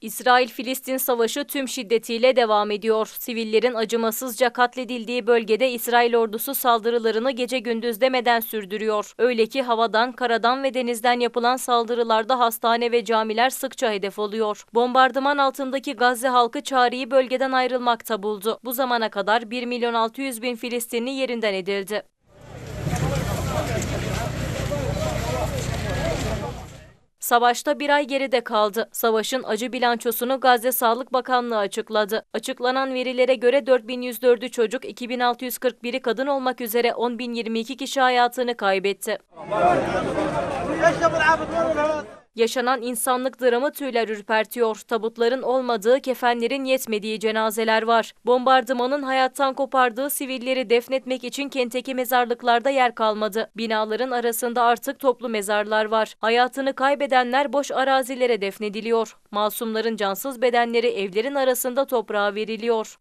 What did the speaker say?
İsrail-Filistin savaşı tüm şiddetiyle devam ediyor. Sivillerin acımasızca katledildiği bölgede İsrail ordusu saldırılarını gece gündüz demeden sürdürüyor. Öyle ki havadan, karadan ve denizden yapılan saldırılarda hastane ve camiler sıkça hedef oluyor. Bombardıman altındaki Gazze halkı çareyi bölgeden ayrılmakta buldu. Bu zamana kadar 1 milyon 600 bin Filistinli yerinden edildi. Savaşta bir ay geride kaldı. Savaşın acı bilançosunu Gazze Sağlık Bakanlığı açıkladı. Açıklanan verilere göre 4104'ü çocuk, 2641'i kadın olmak üzere 10.022 kişi hayatını kaybetti. Yaşanan insanlık dramı tüyler ürpertiyor. Tabutların olmadığı, kefenlerin yetmediği cenazeler var. Bombardımanın hayattan kopardığı sivilleri defnetmek için kentteki mezarlıklarda yer kalmadı. Binaların arasında artık toplu mezarlar var. Hayatını kaybedenler boş arazilere defnediliyor. Masumların cansız bedenleri evlerin arasında toprağa veriliyor.